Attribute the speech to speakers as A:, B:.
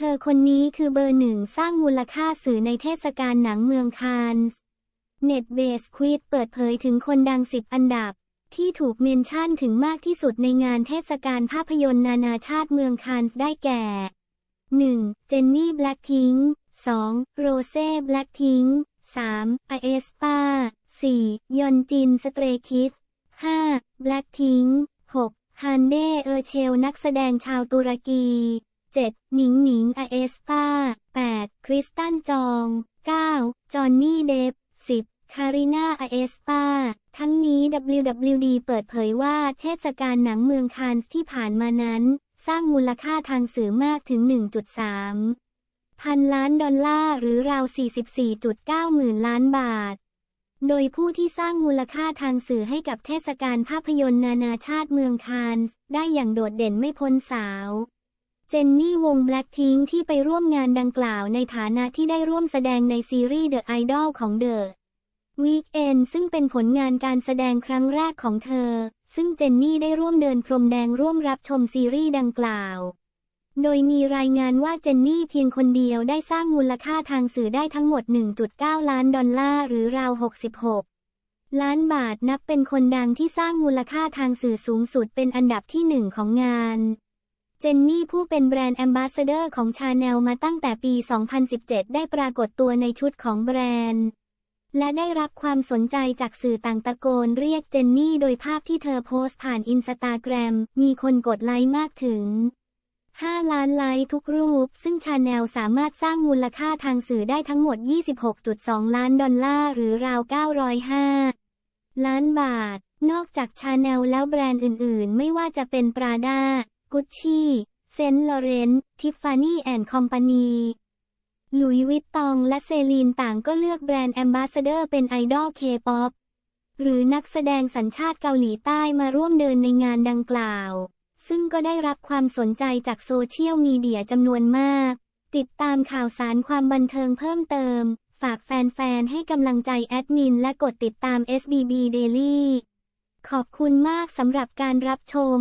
A: เธอคนนี้คือเบอร์หนึ่งสร้างมูลค่าสื่อในเทศกาลหนังเมืองคานส์เน็ตเบสควิดเปิดเผยถึงคนดังสิบอันดับ ที่ถูกเมนชั่นถึงมากที่สุดในงานเทศกาลภาพยนตร์นานาชาติเมืองคานส์ได้แก่ 1. เจนนี่แบล็กพิงค์ 2. โรเซ่แบล็กพิงค์ 3. อเอสปา 4. ยอนจินสเตรคิด 5. แบล็กพิงค์ 6. ฮันเดเออร์เชลนักแสดงชาวตุรกี 7. หนิงหนิงอเอสปา 8. คริสตันจอง 9. จอห์นนี่เดฟ 10. คาริน่าอเอสปาทั้งนี้ WWD เปิดเผยว่าเทศกาลหนังเมืองคานส์ที่ผ่านมานั้น สร้างมูลค่าทางสื่อมากถึง 1.3 พันล้านดอลลาร์หรือราว 44.9 หมื่นล้านบาท โดยผู้ที่สร้างมูลค่าทางสื่อให้กับเทศกาลภาพยนตร์นานาชาติเมืองคานส์ได้อย่างโดดเด่นไม่พ้นสาว เจนนี่วงแบล็กพิงที่ไปร่วมงานดังกล่าวในฐานะที่ได้ร่วมแสดงในซีรีส์ The Idol ของ The Weeknd ซึ่งเป็นผลงานการแสดงครั้งแรกของเธอ ซึ่งเจนนี่ได้ร่วมเดินพรมแดงร่วมรับชมซีรีส์ดังกล่าว โดยมีรายงานว่าเจนนี่เพียงคนเดียวได้สร้างมูลค่าทางสื่อได้ทั้งหมด 1.9 ล้านดอลลาร์หรือราว 66ล้านบาทนับเป็นคนดังที่สร้างมูลค่าทางสื่อสูงสุดเป็นอันดับที่หนึ่งของงาน เจนนี่ผู้เป็นแบรนด์แอมบาสเดอร์ของชาแนลมาตั้งแต่ปี 2017 ได้ปรากฏตัวในชุดของแบรนด์ และได้รับความสนใจจากสื่อต่างตะโกนเรียกเจนนี่โดยภาพที่เธอโพสต์ผ่านอินสตาแกรม มีคนกดไลค์มากถึง 5 ล้านไลค์ทุกรูป ซึ่งชาแนลสามารถสร้างมูลค่าทางสื่อได้ทั้งหมด 26.2 ล้านดอลลาร์หรือราว 905 ล้านบาท นอกจากชาแนลแล้วแบรนด์อื่น ๆ ไม่ว่าจะเป็นปราดา กุชชี่เซนต์ลอเรนต์ทิฟฟานี่แอนด์คอมพานีหลุยวิตตองและเซลีนต่างก็เลือกแบรนด์แอมบาสเดอร์เป็นไอดอลเคป๊อปหรือนักแสดงสัญชาติเกาหลีใต้มาร่วมเดินในงานดังกล่าว ซึ่งก็ได้รับความสนใจจากโซเชียลมีเดียจำนวนมาก ติดตามข่าวสารความบันเทิงเพิ่มเติม ฝากแฟนๆ ให้กำลังใจแอดมินและกดติดตาม SBB Daily ขอบคุณมากสำหรับการรับชม